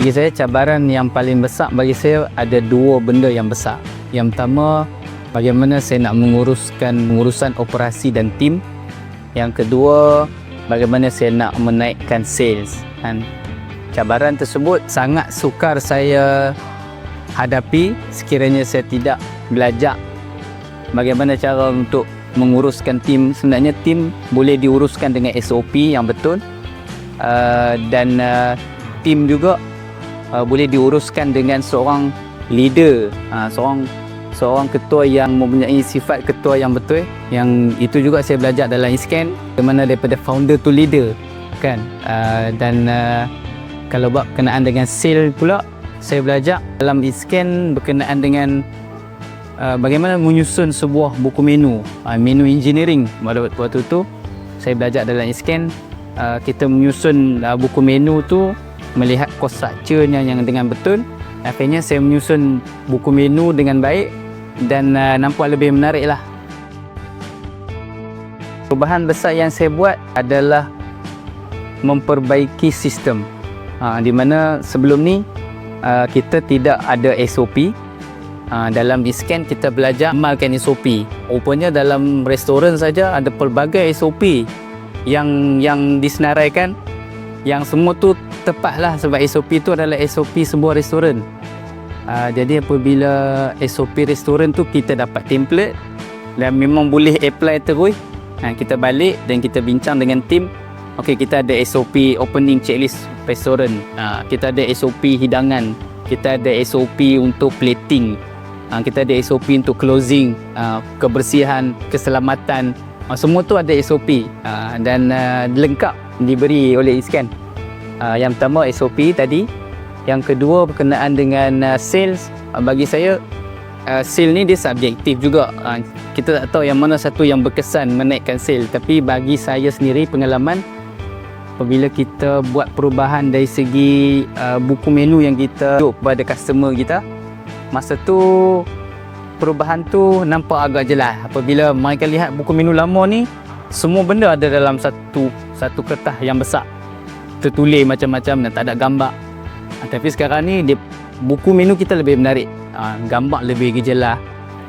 Bagi saya cabaran yang paling besar bagi saya ada dua benda yang besar. Yang pertama bagaimana saya nak menguruskan pengurusan operasi dan tim. Yang kedua bagaimana saya nak menaikkan sales. Dan cabaran tersebut sangat sukar saya hadapi sekiranya saya tidak belajar bagaimana cara untuk menguruskan tim. Sebenarnya tim boleh diuruskan dengan SOP yang betul uh, dan uh, tim juga uh, boleh diuruskan dengan seorang leader, uh, seorang seorang ketua yang mempunyai sifat ketua yang betul. Yang itu juga saya belajar dalam Iscan, bagaimana daripada founder to leader, kan? Uh, dan uh, kalau bab berkenaan dengan sale pula, saya belajar dalam Iscan berkenaan dengan uh, bagaimana menyusun sebuah buku menu, uh, menu engineering pada waktu itu saya belajar dalam Iscan uh, kita menyusun uh, buku menu tu melihat cost structure-nya yang dengan betul. Akhirnya saya menyusun buku menu dengan baik dan uh, nampak lebih menarik lah. Perubahan besar yang saya buat adalah memperbaiki sistem. Uh, di mana sebelum ni uh, kita tidak ada SOP uh, dalam diskan kita belajar amalkan SOP rupanya dalam restoran saja ada pelbagai SOP yang yang disenaraikan yang semua tu tepatlah sebab SOP tu adalah SOP sebuah restoran. Uh, jadi apabila SOP restoran tu kita dapat template dan memang boleh apply terus. Uh, kita balik dan kita bincang dengan tim. Okey, kita ada SOP opening checklist restoran. Uh, kita ada SOP hidangan. Kita ada SOP untuk plating. Uh, kita ada SOP untuk closing, uh, kebersihan, keselamatan. Uh, semua tu ada SOP uh, dan uh, lengkap diberi oleh Iskan. Uh, yang pertama SOP tadi, yang kedua berkenaan dengan uh, sales. Uh, bagi saya uh, sale ni dia subjektif juga. Uh, kita tak tahu yang mana satu yang berkesan menaikkan sale. Tapi bagi saya sendiri pengalaman apabila kita buat perubahan dari segi uh, buku menu yang kita tunjuk kepada customer kita, masa tu perubahan tu nampak agak jelas. Apabila mereka lihat buku menu lama ni, semua benda ada dalam satu satu kertas yang besar tertulis macam-macam dan tak ada gambar. Ha, tapi sekarang ni dia, buku menu kita lebih menarik. Ha, gambar lebih jelas.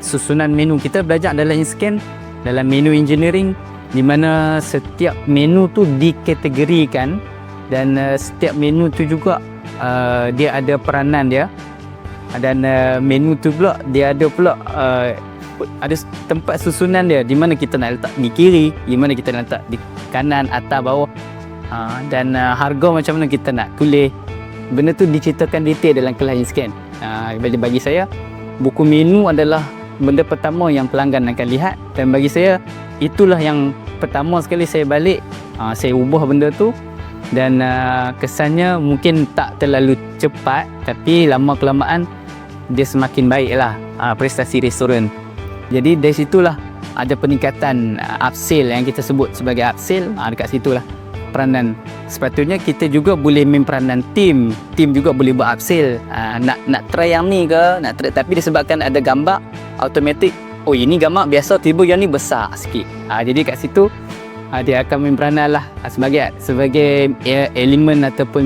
Susunan menu kita belajar dalam scan dalam menu engineering di mana setiap menu tu dikategorikan dan uh, setiap menu tu juga uh, dia ada peranan dia dan uh, menu tu pula dia ada pula uh, ada tempat susunan dia di mana kita nak letak di kiri, di mana kita nak letak di kanan, atas, bawah uh, dan uh, harga macam mana kita nak tulis. Benda tu diceritakan detail dalam kelas scan uh, bagi, saya buku menu adalah benda pertama yang pelanggan akan lihat. Dan bagi saya itulah yang pertama sekali saya balik uh, saya ubah benda tu. Dan uh, kesannya mungkin tak terlalu cepat tapi lama kelamaan dia semakin baik lah uh, prestasi restoran. Jadi dari situlah ada peningkatan uh, upsell yang kita sebut sebagai upsell. Uh, dekat situlah peranan. Sepatutnya kita juga boleh main peranan tim tim juga boleh buat upsell. Uh, nak nak try yang ni ke nak try tapi disebabkan ada gambar automatic oh ini gambar biasa tiba yang ni besar sikit. Uh, jadi kat situ uh, dia akan main peranan lah. Uh, sebagai sebagai elemen ataupun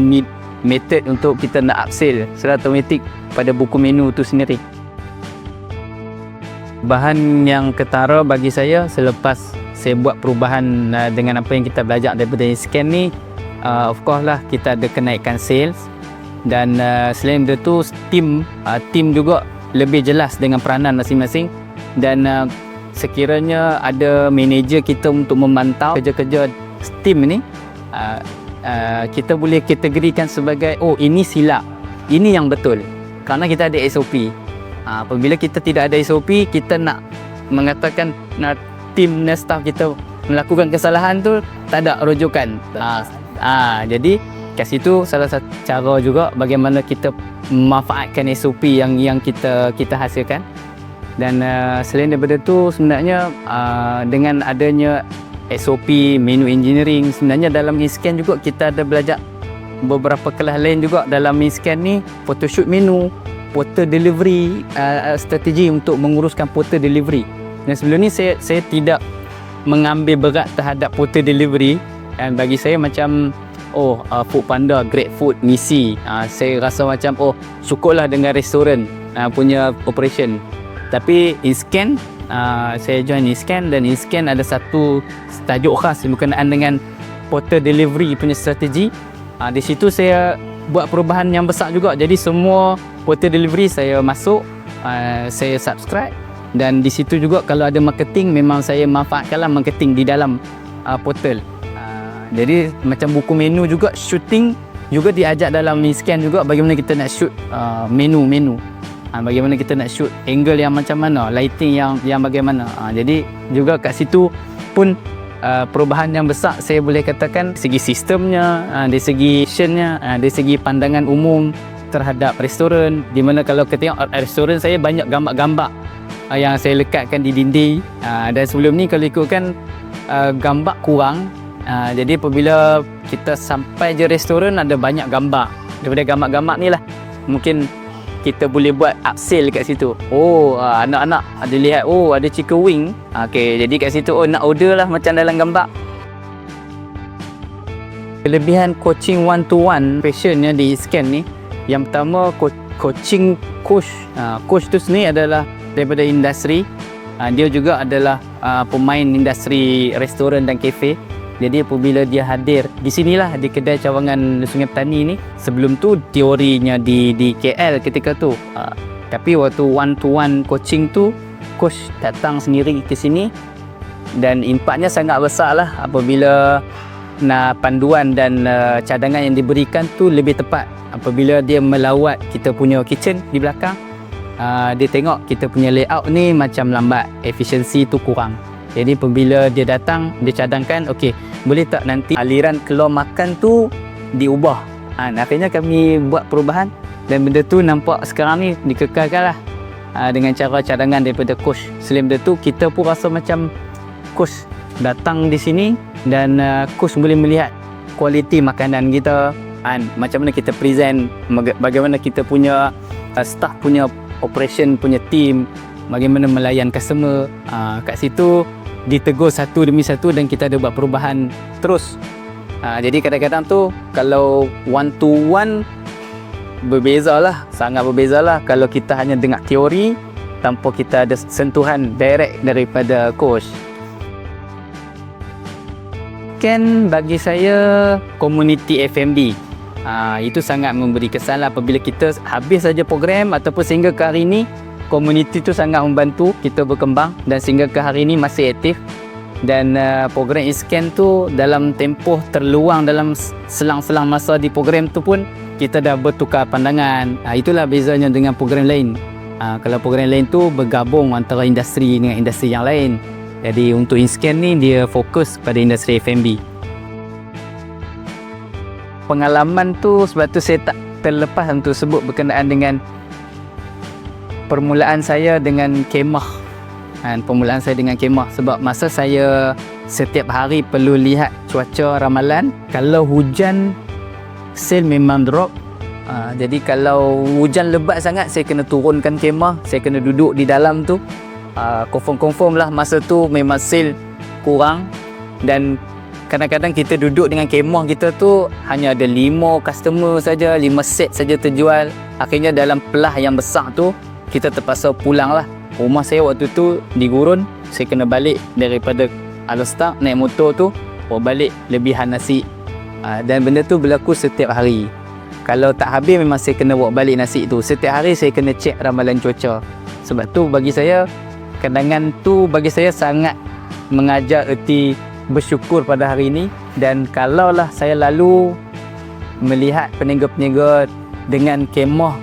method untuk kita nak upsell secara automatic pada buku menu tu sendiri. Bahan yang ketara bagi saya selepas saya buat perubahan uh, dengan apa yang kita belajar daripada scan ni uh, of course lah kita ada kenaikan sales. Dan uh, selain itu tim uh, tim juga lebih jelas dengan peranan masing-masing. Dan uh, sekiranya ada manager kita untuk memantau kerja-kerja tim ni uh, uh, kita boleh kategorikan sebagai oh ini silap. Ini yang betul. Kerana kita ada SOP uh, apabila kita tidak ada SOP kita nak mengatakan nak tim dan staff kita melakukan kesalahan tu tak ada rujukan. Ha, ha, jadi kat situ salah satu cara juga bagaimana kita memanfaatkan SOP yang yang kita kita hasilkan. Dan uh, selain daripada tu sebenarnya uh, dengan adanya SOP menu engineering sebenarnya dalam scan juga kita ada belajar beberapa kelas lain juga dalam scan ni photoshoot menu, portal delivery uh, strategi untuk menguruskan portal delivery dan sebelum ni saya saya tidak mengambil berat terhadap portal delivery. Dan bagi saya macam oh uh, Food Panda Great Food misi uh, saya rasa macam oh syukurlah dengan restoran uh, punya operation. Tapi Inscan uh, saya join Inscan dan Inscan ada satu tajuk khas berkenaan dengan portal delivery punya strategi. Uh, di situ saya buat perubahan yang besar juga. Jadi semua portal delivery saya masuk uh, saya subscribe dan di situ juga kalau ada marketing memang saya manfaatkanlah marketing di dalam uh, portal jadi macam buku menu juga shooting juga diajak dalam scan juga bagaimana kita nak shoot uh, menu-menu. Uh, bagaimana kita nak shoot angle yang macam mana, lighting yang yang bagaimana. Uh, jadi juga kat situ pun uh, perubahan yang besar saya boleh katakan segi sistemnya, uh, dari segi actionnya, uh, dari segi pandangan umum terhadap restoran di mana kalau kita tengok restoran saya banyak gambar-gambar uh, yang saya lekatkan di dinding uh, dan sebelum ni kalau ikutkan uh, gambar kurang Uh, jadi apabila kita sampai je restoran ada banyak gambar. Daripada gambar-gambar ni lah mungkin kita boleh buat upsell kat situ. Oh, uh, anak-anak ada lihat oh ada chicken wing. Okey, jadi kat situ oh nak order lah macam dalam gambar. Kelebihan coaching one to one passionnya di scan ni yang pertama co- coaching coach uh, coach tu sendiri adalah daripada industri. Uh, dia juga adalah uh, pemain industri restoran dan kafe. Jadi apabila dia hadir di sinilah di kedai cawangan Sungai Petani ni sebelum tu teorinya di di KL ketika tu. Uh, tapi waktu one to one coaching tu coach datang sendiri ke sini dan impaknya sangat besar lah apabila nak panduan dan uh, cadangan yang diberikan tu lebih tepat apabila dia melawat kita punya kitchen di belakang uh, dia tengok kita punya layout ni macam lambat efisiensi tu kurang jadi apabila dia datang, dia cadangkan, okey, boleh tak nanti aliran keluar makan tu diubah. Ha, akhirnya kami buat perubahan dan benda tu nampak sekarang ni dikekalkan lah ha, dengan cara cadangan daripada coach. Selain benda tu, kita pun rasa macam coach datang di sini dan uh, coach boleh melihat kualiti makanan kita, kan? macam mana kita present, bagaimana kita punya uh, staff punya operation punya team, bagaimana melayan customer. Uh, kat situ ditegur satu demi satu dan kita ada buat perubahan terus. Ha, jadi kadang-kadang tu kalau one to one berbeza lah, sangat berbeza lah kalau kita hanya dengar teori tanpa kita ada sentuhan direct daripada coach. Kan bagi saya community FMB ha, itu sangat memberi kesan lah apabila kita habis saja program ataupun sehingga ke hari ini komuniti tu sangat membantu kita berkembang dan sehingga ke hari ini masih aktif. Dan uh, program iscan tu dalam tempoh terluang dalam selang-selang masa di program tu pun kita dah bertukar pandangan. Uh, itulah bezanya dengan program lain. Uh, kalau program lain tu bergabung antara industri dengan industri yang lain. Jadi untuk iscan ni dia fokus pada industri F&B pengalaman tu sebab tu saya tak terlepas untuk sebut berkenaan dengan permulaan saya dengan kemah. Kan permulaan saya dengan kemah. Sebab masa saya setiap hari perlu lihat cuaca ramalan kalau hujan sale memang drop. Uh, jadi kalau hujan lebat sangat saya kena turunkan kemah. Saya kena duduk di dalam tu. Uh, confirm-confirm lah masa tu memang sale kurang dan kadang-kadang kita duduk dengan kemah kita tu hanya ada 5 customer saja 5 set saja terjual. Akhirnya dalam pelah yang besar tu kita terpaksa pulang lah rumah saya waktu tu di gurun saya kena balik daripada Alostar naik motor tu bawa balik lebihan nasi. Uh, dan benda tu berlaku setiap hari. Kalau tak habis memang saya kena bawa balik nasi tu. Setiap hari saya kena cek ramalan cuaca. Sebab tu bagi saya kenangan tu bagi saya sangat mengajar erti bersyukur pada hari ini. Dan kalaulah saya lalu melihat peniaga-peniaga dengan kemah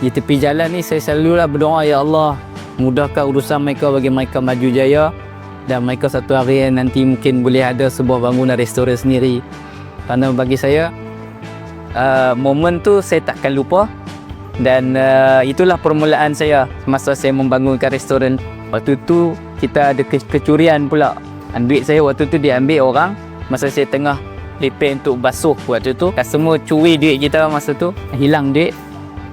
di tepi jalan ni saya selalulah berdoa ya Allah mudahkan urusan mereka bagi mereka maju jaya? Dan mereka satu hari nanti mungkin boleh ada sebuah bangunan restoran sendiri. Kerana bagi saya uh, momen tu saya takkan lupa. Dan uh, itulah permulaan saya masa saya membangunkan restoran. Waktu tu kita ada ke- kecurian pula duit saya waktu tu diambil orang masa saya tengah lepeh untuk basuh waktu tu semua curi duit kita masa tu hilang duit.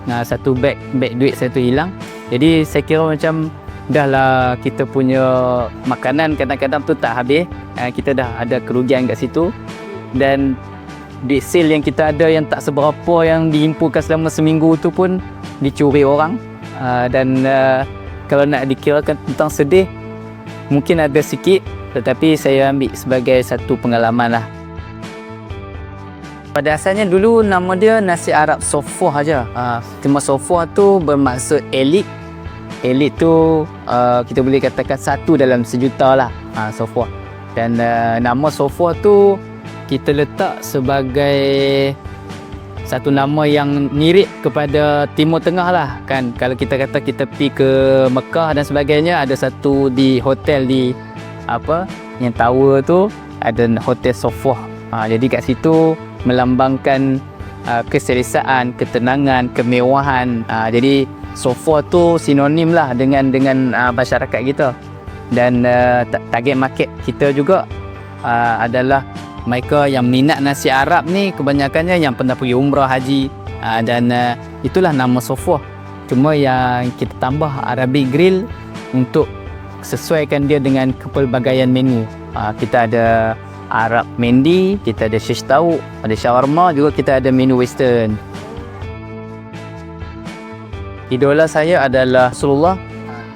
Uh, satu beg beg duit saya tu hilang. Jadi saya kira macam dah lah kita punya makanan kadang-kadang tu tak habis. Uh, kita dah ada kerugian kat situ. Dan duit sale yang kita ada yang tak seberapa yang dihimpunkan selama seminggu tu pun dicuri orang. Uh, dan uh, kalau nak dikirakan tentang sedih mungkin ada sikit tetapi saya ambil sebagai satu pengalaman lah pada asalnya dulu nama dia nasi Arab Sofoh aja. Uh, cuma Sofoh tu bermaksud elit. Elit tu uh, kita boleh katakan satu dalam sejuta lah uh, Sofoh. Dan uh, nama Sofoh tu kita letak sebagai satu nama yang mirip kepada Timur Tengah lah kan kalau kita kata kita pergi ke Mekah dan sebagainya ada satu di hotel di apa yang tower tu ada hotel Sofoh ha, jadi kat situ melambangkan uh, keselesaan, ketenangan, kemewahan. Uh, jadi sofa tu sinonim lah dengan dengan uh, masyarakat kita. Dan uh, target market kita juga uh, adalah mereka yang minat nasi Arab ni kebanyakannya yang pernah pergi umrah haji uh, dan uh, itulah nama sofa. Cuma yang kita tambah Arabic grill untuk sesuaikan dia dengan kepelbagaian menu. Uh, kita ada Arab Mendi, kita ada shish tahu, ada shawarma, juga kita ada menu western. Idola saya adalah Rasulullah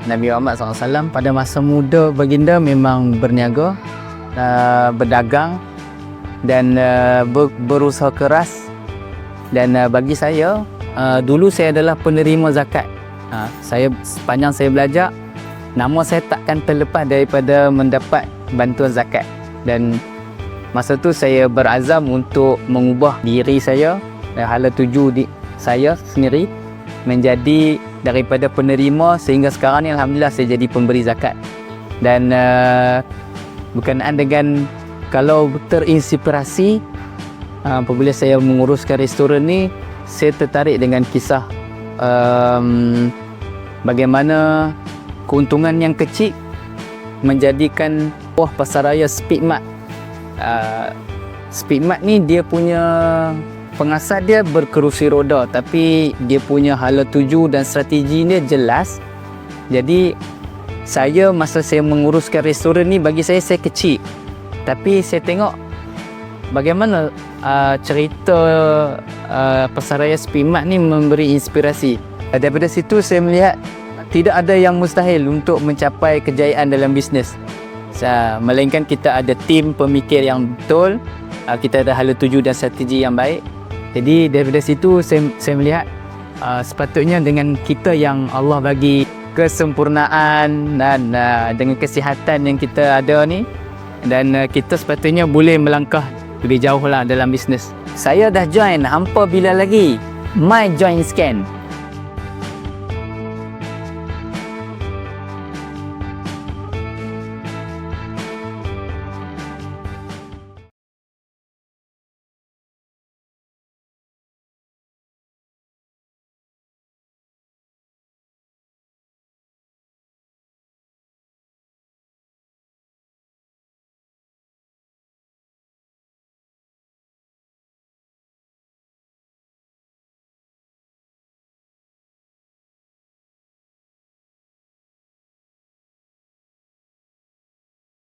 Nabi Muhammad SAW pada masa muda baginda memang berniaga, uh, berdagang dan uh, ber, berusaha keras dan uh, bagi saya uh, dulu saya adalah penerima zakat. Uh, saya sepanjang saya belajar nama saya takkan terlepas daripada mendapat bantuan zakat dan Masa tu saya berazam untuk mengubah diri saya dan hala tuju di saya sendiri menjadi daripada penerima sehingga sekarang ni alhamdulillah saya jadi pemberi zakat. Dan uh, berkenaan dengan kalau terinspirasi uh, apabila saya menguruskan restoran ni saya tertarik dengan kisah um, bagaimana keuntungan yang kecil menjadikan buah pasaraya Speedmart uh, Speedmart ni dia punya pengasas dia berkerusi roda tapi dia punya hala tuju dan strategi dia jelas. Jadi saya masa saya menguruskan restoran ni bagi saya saya kecil. Tapi saya tengok bagaimana uh, cerita uh, pasaraya Speedmart ni memberi inspirasi. Daripada situ saya melihat tidak ada yang mustahil untuk mencapai kejayaan dalam bisnes. Melainkan kita ada tim pemikir yang betul uh, kita ada hala tuju dan strategi yang baik. Jadi daripada situ saya, saya melihat uh, sepatutnya dengan kita yang Allah bagi kesempurnaan dan uh, dengan kesihatan yang kita ada ni dan uh, kita sepatutnya boleh melangkah lebih jauh lah dalam bisnes. Saya dah join hampa bila lagi? My join scan